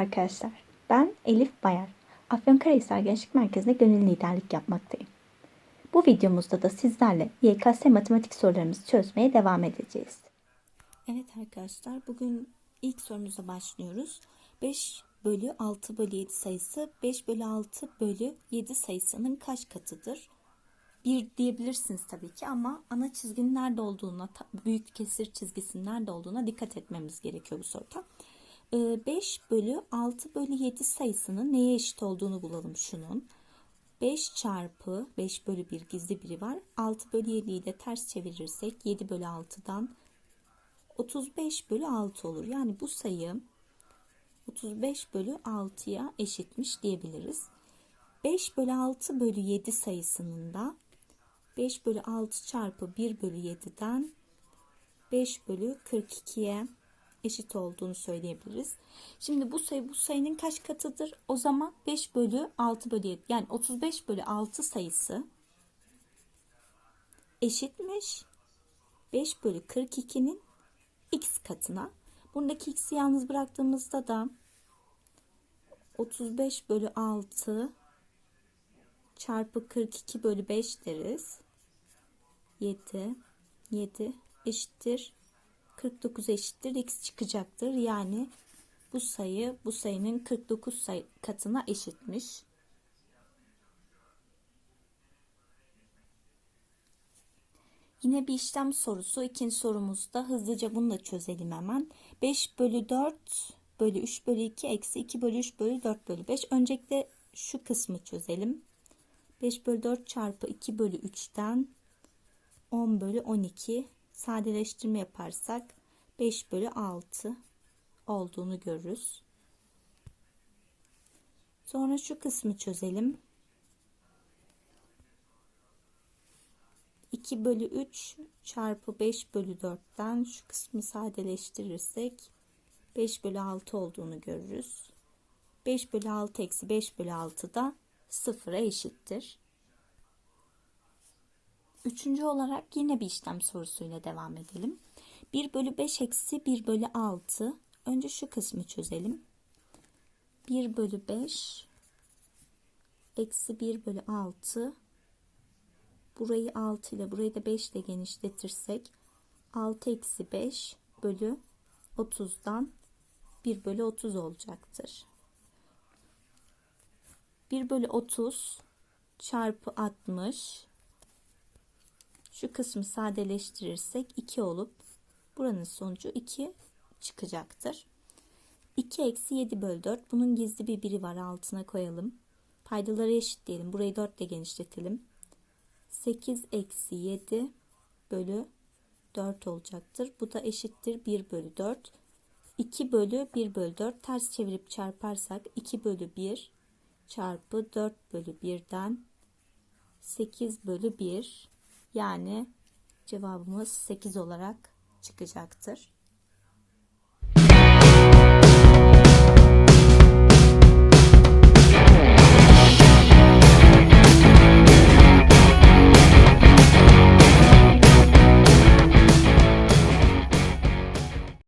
arkadaşlar. Ben Elif Bayar. Afyonkarahisar Gençlik Merkezi'nde gönüllü liderlik yapmaktayım. Bu videomuzda da sizlerle YKS matematik sorularımızı çözmeye devam edeceğiz. Evet arkadaşlar bugün ilk sorumuza başlıyoruz. 5 bölü 6 bölü 7 sayısı 5 bölü 6 bölü 7 sayısının kaç katıdır? 1 diyebilirsiniz tabii ki ama ana çizginin nerede olduğuna, büyük kesir çizgisinin nerede olduğuna dikkat etmemiz gerekiyor bu soruda. Ee, 5 bölü 6 bölü 7 sayısının neye eşit olduğunu bulalım şunun. 5 çarpı 5 bölü 1 gizli biri var. 6 bölü 7'yi de ters çevirirsek 7 bölü 6'dan 35 bölü 6 olur. Yani bu sayı 35 bölü 6'ya eşitmiş diyebiliriz. 5 bölü 6 bölü 7 sayısının da 5 bölü 6 çarpı 1 bölü 7'den 5 bölü 42'ye eşit olduğunu söyleyebiliriz. Şimdi bu sayı bu sayının kaç katıdır? O zaman 5 bölü 6 bölü 7 yani 35 bölü 6 sayısı eşitmiş 5 bölü 42'nin x katına. Buradaki x'i yalnız bıraktığımızda da 35 bölü 6 çarpı 42 bölü 5 deriz. 7 7 eşittir 49 eşittir x çıkacaktır. Yani bu sayı bu sayının 49 sayı katına eşitmiş. Yine bir işlem sorusu. İkinci sorumuzda hızlıca bunu da çözelim hemen. 5 bölü 4 bölü 3 bölü 2 eksi 2 bölü 3 bölü 4 bölü 5. Öncelikle şu kısmı çözelim. 5 bölü 4 çarpı 2 bölü 3'ten 10 bölü 12 sadeleştirme yaparsak 5 bölü 6 olduğunu görürüz. Sonra şu kısmı çözelim. 2 bölü 3 çarpı 5 bölü 4'ten şu kısmı sadeleştirirsek 5 bölü 6 olduğunu görürüz. 5 bölü 6 eksi 5 bölü 6 da sıfıra eşittir. Üçüncü olarak yine bir işlem sorusuyla devam edelim. 1 bölü 5 eksi 1 bölü 6. Önce şu kısmı çözelim. 1 bölü 5 eksi 1 bölü 6. Burayı 6 ile burayı da 5 ile genişletirsek 6 eksi 5 bölü 30'dan 1 bölü 30 olacaktır. 1 bölü 30 çarpı 60 şu kısmı sadeleştirirsek 2 olup buranın sonucu 2 çıkacaktır. 2 eksi 7 bölü 4 bunun gizli bir biri var altına koyalım. Paydaları eşitleyelim. Burayı 4 ile genişletelim. 8 eksi 7 bölü 4 olacaktır. Bu da eşittir 1 bölü 4. 2 bölü 1 bölü 4 ters çevirip çarparsak 2 bölü 1 çarpı 4 bölü 1'den 8 bölü 1 yani cevabımız 8 olarak çıkacaktır.